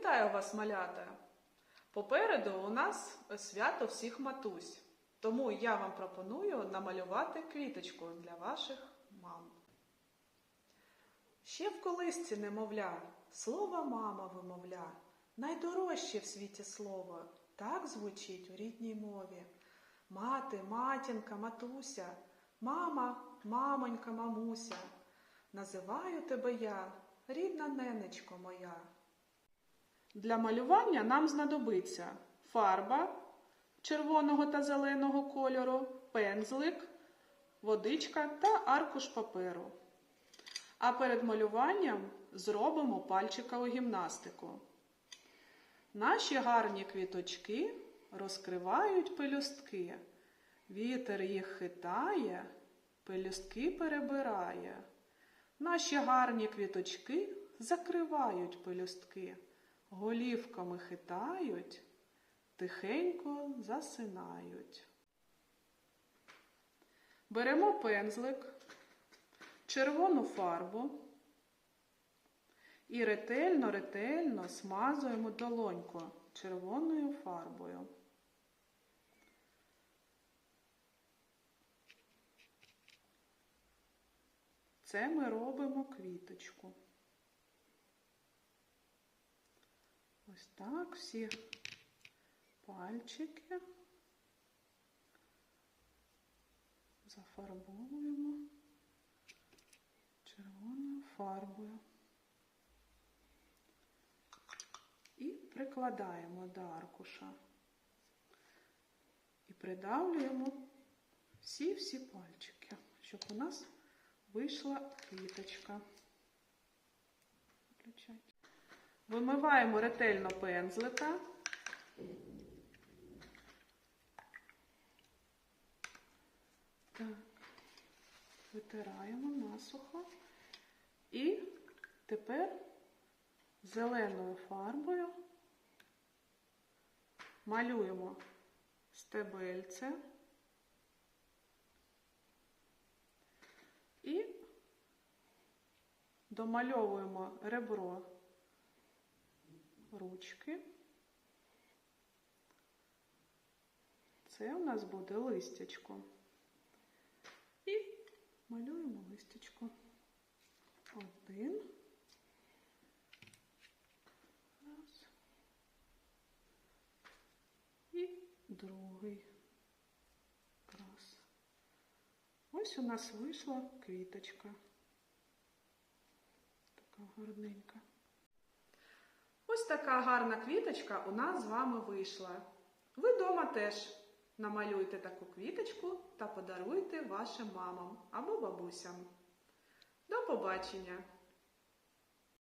Вітаю вас, малята! Попереду у нас свято всіх матусь, тому я вам пропоную намалювати квіточку для ваших мам. Ще в колисці немовля, слово мама вимовля, найдорожче в світі слово, так звучить у рідній мові. Мати, матінка, матуся, мама, мамонька, мамуся. Називаю тебе я, рідна ненечко моя. Для малювання нам знадобиться фарба червоного та зеленого кольору, пензлик, водичка та аркуш паперу. А перед малюванням зробимо пальчикову гімнастику. Наші гарні квіточки розкривають пелюстки. Вітер їх хитає, пелюстки перебирає. Наші гарні квіточки закривають пелюстки, голівками хитають, тихенько засинають. Беремо пензлик, червону фарбу і ретельно-ретельно смазуємо долоньку червоною фарбою. Це ми робимо квіточку. Ось так всі пальчики зафарбовуємо червоною фарбою і прикладаємо до аркуша і придавлюємо всі-всі пальчики, щоб у нас вийшла квіточка. Виключайте. Вимиваємо ретельно пензлика. Витираємо насухо. І тепер зеленою фарбою малюємо стебельце. І домальовуємо ребро ручки. Це у нас буде листячко. І малюємо листячко. Один. Раз. І другий. Раз. Ось у нас вийшла квіточка. Така гарненька. Ось така гарна квіточка у нас з вами вийшла. Ви дома теж намалюйте таку квіточку та подаруйте вашим мамам або бабусям. До побачення!